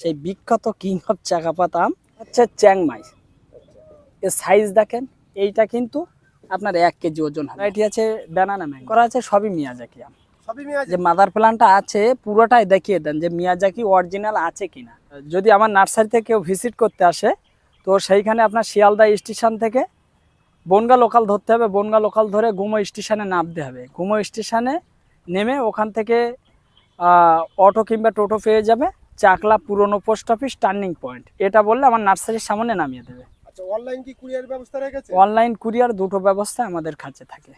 সেই বিখ্যাত king of চাকাপাত আম হচ্ছে চ্যাংমাই এর সাইজ দেখেন এইটা কিন্তু আপনার এক কেজি ওজন হবে। এটি আছে ব্যানানা ম্যাঙ্গো করা আছে সবই মিয়াজাকি আম। যে মাদার প্ল্যান্টটা আছে পুরোটাই দেখিয়ে দেন যে মিয়াজাকি অরিজিনাল আছে কিনা। যদি আমার নার্সারিতে কেউ ভিজিট করতে আসে তো সেইখানে আপনার শিয়ালদা স্টেশন থেকে বনগা লোকাল ধরতে হবে। বনগা লোকাল ধরে গুমো স্টেশনে নামতে হবে। গুমো স্টেশনে নেমে ওখান থেকে অটো কিংবা টোটো পেয়ে যাবে। চাকলা পুরনো পোস্ট অফিস টার্নিং পয়েন্ট এটা বললে আমার নার্সারির সামনে নামিয়ে দেবে। আচ্ছা অনলাইন কি কুরিয়ার ব্যবস্থা রেখেছে? অনলাইন কুরিয়ার দুটো ব্যবস্থা আমাদের কাছে থাকে।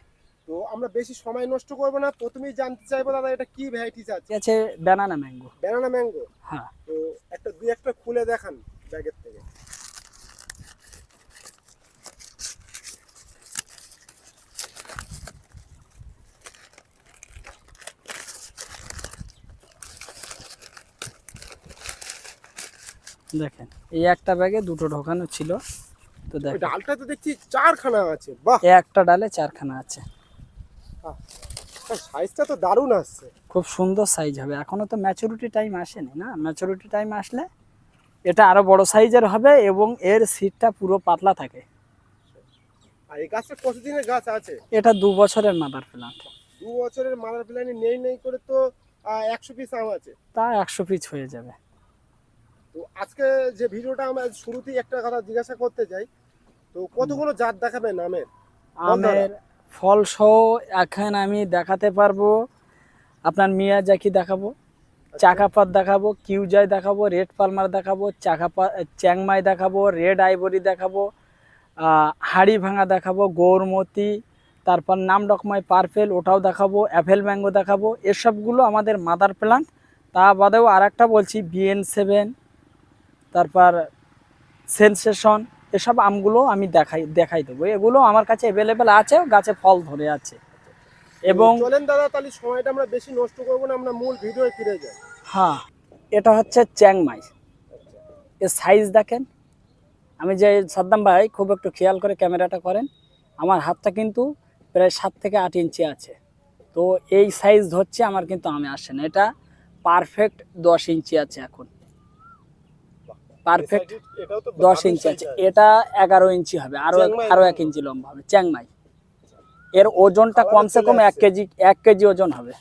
তো আমরা বেশি সময় নষ্ট করব না প্রথমেই জানতে চাইব দাদা এটা কি ভ্যারাইটিস আছে? আছে ব্যানানা ম্যাঙ্গো ব্যানানা ম্যাঙ্গো হ্যাঁ। তো একটা দুই একটা খুলে দেখান ব্যাগের থেকে। দেখেন এই একটা ব্যাগে দুটো ঢোকানো ছিল। তো দেখেন। ডালটা তো দেখছি চারখানা আছে বাহ! একটা ডালে চারখানা আছে। সাইজটা তো দারুণ আসছে। খুব সুন্দর সাইজ হবে। এখনও তো ম্যাচুরিটি টাইম আসেনি না? ম্যাচুরিটি টাইম আসলে এটা আরও বড় সাইজের হবে এবং এর সিটটা পুরো পাতলা থাকে। আর এই গাছটা কতদিনের গাছ আছে? এটা দু বছরের মাদার প্ল্যান্ট দু বছরের মাদার প্ল্যানে নেই নেই করে তো একশো পিস আম আছে। তা একশো পিস হয়ে যাবে। তো আজকে যে ভিডিওটা আমরা শুরুতেই একটা কথা জিজ্ঞাসা করতে চাই তো কতগুলো জাত দেখাবেন আমের আমের ফল সহ এখন আমি দেখাতে পারব আপনার মিয়াজাকি দেখাবো চাকাপাত দেখাবো কিউজাই দেখাবো রেড পালমার দেখাবো চাকাপা চ্যাংমাই দেখাবো রেড আইবরি দেখাবো হাড়ি ভাঙা দেখাবো গৌরমতি তারপর নাম ডকমাই পারফেল ওটাও দেখাবো অ্যাভেল ম্যাঙ্গো দেখাবো এসবগুলো আমাদের মাদার প্লান্ট। তা বাদেও আর একটা বলছি বিএন সেভেন তারপর সেনসেশন এসব আমগুলো আমি দেখাই দেখাই দেবো। এগুলো আমার কাছে অ্যাভেলেবেল আছে গাছে ফল ধরে আছে। এবং চলেন দাদা তাহলে সময়টা আমরা বেশি নষ্ট করব না আমরা মূল ভিডিও ফিরে যাই। হ্যাঁ এটা হচ্ছে চ্যাংমাই এর সাইজ দেখেন। আমি যে সাদ্দাম ভাই খুব একটু খেয়াল করে ক্যামেরাটা করেন। আমার হাতটা কিন্তু প্রায় সাত থেকে আট ইঞ্চি আছে। তো এই সাইজ ধরছে আমার কিন্তু আমি আসে না। এটা পারফেক্ট দশ ইঞ্চি আছে এখন। পারফেক্ট দশ ইঞ্চি আছে। এটা এগারো ইঞ্চি হবে আরও চ্যাংমাই আরও এক ইঞ্চি লম্বা হবে চ্যাংমাই এর ওজনটা কমসে কম এক কেজি এক কেজি ওজন হবে।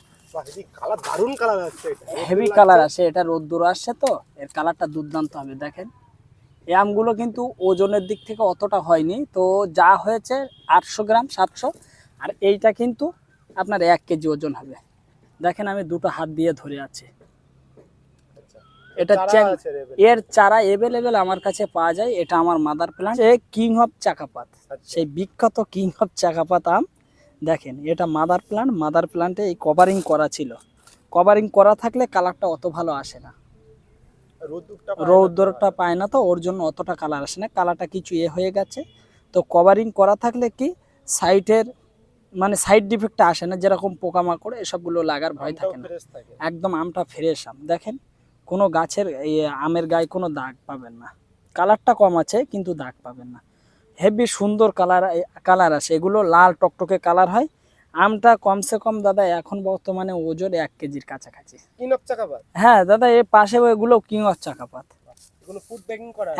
হেভি কালার আসে এটা রোদ্দুর আসছে তো এর কালারটা দুর্দান্ত হবে দেখেন। এই আমগুলো কিন্তু ওজনের দিক থেকে অতটা হয়নি তো যা হয়েছে আটশো গ্রাম সাতশো আর এইটা কিন্তু আপনার এক কেজি ওজন হবে। দেখেন আমি দুটো হাত দিয়ে ধরে আছি। এটা। এর চারা এভেলেবেল আমার কাছে পাওয়া যায়। এটা আমার mother plant king of Chakapat. আচ্ছা। সেই বিখ্যাত কিং অফ চাকাপাত আম। দেখেন এটা মাদার প্লান্ট মাদার প্লান্টে এই কভারিং করা ছিল। কভারিং করা থাকলে কালারটা অত ভালো আসে না। রৌদ্রটা পায় না তো ওর জন্য অতটা কালার আসে না। কালারটা কিছু এ হয়ে গেছে। তো কভারিং করা থাকলে কি সাইটের মানে সাইড ডিফেক্টটা আসে না যেরকম পোকামাকড় এসবগুলো লাগার ভয় থাকে না। একদম আমটা ফ্রেশ আম। দেখেন কোনো গাছের আমের গায়ে কোনো দাগ পাবেন না। কালারটা কম আছে কিন্তু দাগ পাবেন না। হেভি সুন্দর কালার কালার আসে। এগুলো লাল টকটকে কালার হয়। আমটা কমসে কম দাদা এখন বর্তমানে ওজন এক কেজির কাছাকাছি। হ্যাঁ দাদা এর পাশে এগুলো কিং অফ চাকাপাত।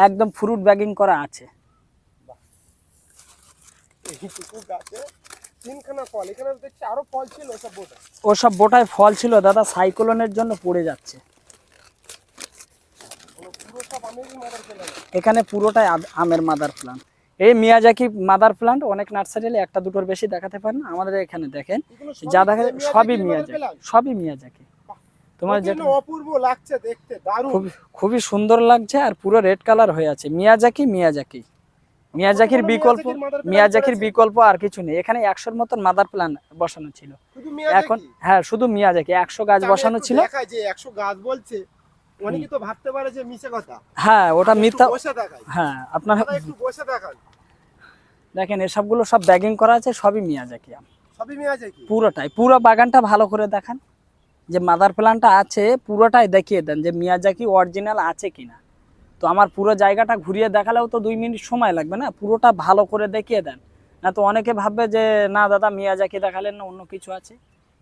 একদম ফ্রুট ব্যাগিং করা আছে। ওসব বোটায় ফল ছিল দাদা সাইক্লোনের জন্য পড়ে যাচ্ছে পুরো সব আমেরই মাদার পেলাম এখানে পুরোটাই আমের মাদার প্লান্ট এই মিয়াজাকি মাদার প্লান্ট অনেক নার্সারি একটা দুটোর বেশি দেখাতে পারেন আমাদের এখানে দেখেন যা দেখা সবই মিয়াজাকি সবই মিয়াজাকি। তোমার যেটা অপূর্ব লাগছে দেখতে দারুণ। খুবই সুন্দর লাগছে আর পুরো রেড কালার হয়ে আছে। Miyazaki Miyazaki. মিয়াজাকির বিকল্প মিয়াজাকির বিকল্প আর কিছু নেই। এখানে একশোর মতন মাদার প্লান্ট বসানো ছিল। এখন হ্যাঁ শুধু মিয়াজাকি। একশো গাছ বসানো ছিল। 100 গাছ বলছে। অনেকে তো ভাবতে পারে যে মিছে কথা। হ্যাঁ ওটা মিথ্যা বসে হ্যাঁ আপনার একটু বসে দেখান। দেখেন এসবগুলো সব ব্যাগিং করা আছে সবই মিয়াজাকি আম সবই মিয়াজাকি পুরোটাই। পুরো বাগানটা ভালো করে দেখান। যে মাদার প্ল্যান্টটা আছে পুরোটাই দেখিয়ে দেন যে মিয়াজাকি অরিজিনাল আছে কিনা। তো আমার পুরো জায়গাটা ঘুরিয়ে দেখালেও তো দুই মিনিট সময় লাগবে না। পুরোটা ভালো করে দেখিয়ে দেন। না তো অনেকে ভাববে যে না দাদা মিয়াজাকি দেখালেন না অন্য কিছু আছে।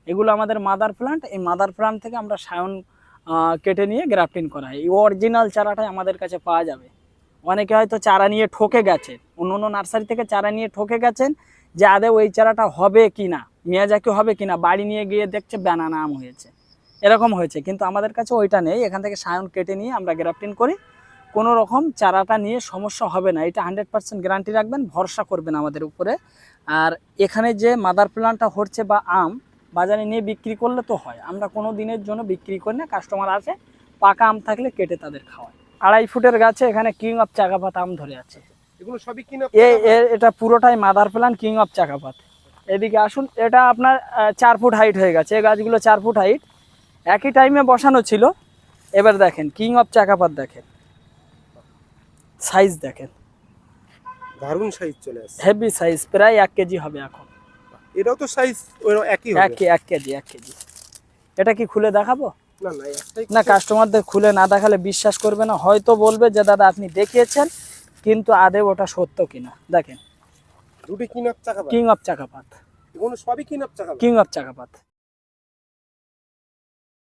এগুলো আমাদের মাদার প্ল্যান্ট এই মাদার প্ল্যান্ট থেকে আমরা সায়ন কেটে নিয়ে গ্রাফটিং করা হয়। এই অরিজিনাল চারাটাই আমাদের কাছে পাওয়া যাবে। অনেকে হয়তো চারা নিয়ে ঠকে গেছেন। অন্য অন্য নার্সারি থেকে চারা নিয়ে ঠকে গেছেন যে, আদে ওই চারাটা হবে কি না? মিয়াজাকি হবে কি না? বাড়ি নিয়ে গিয়ে দেখছে ব্যানানা আম হয়েছে। এরকম হয়েছে। কিন্তু আমাদের কাছে ওইটা নেই। এখান থেকে সায়ন কেটে নিয়ে আমরা গ্রাফটিং করি। কোনো রকম চারাটা নিয়ে সমস্যা হবে না। এটা হান্ড্রেড পার্সেন্ট গ্যারান্টি রাখবেন। ভরসা করবেন আমাদের উপরে। আর এখানে যে মাদার প্ল্যান্টটা হচ্ছে বা আম বাজারে নিয়ে বিক্রি করলে তো হয়। আমরা কোনো দিনের জন্য বিক্রি করি না কাস্টমার আসে পাকা আম থাকলে কেটে তাদের খাওয়ায়। আড়াই ফুটের গাছে এখানে কিং অফ চাকাপাত আম ধরে আছে। এগুলো সবই কিনা এ এ- এটা পুরোটাই mother plant king of Chakapat. এদিকে আসুন এটা আপনার চার ফুট হাইট হয়ে গেছে। এই গাছগুলো চার ফুট হাইট একই টাইমে বসানো ছিল। এবার দেখেন কিং অফ চাকাপাত দেখেন। সাইজ দেখেন। দারুণ সাইজ চলে আসছে। হেভি সাইজ প্রায় এক কেজি হবে এখন। এটাও তো সাইজ একই হবে। এক কে- এক কেজি এক কেজি। এটা কি খুলে দেখাবো? না না না কাস্টমারদের খুলে না দেখালে বিশ্বাস করবে না। হয়তো বলবে যে দাদা আপনি দেখিয়েছেন কিন্তু আদে ওটা সত্য কিনা? দেখেন। দুটি কিনাপ চাকা কিং অফ চাকাপাত। এগুলো সবই কিনাপ চাকা কিং অফ চাকাপাত।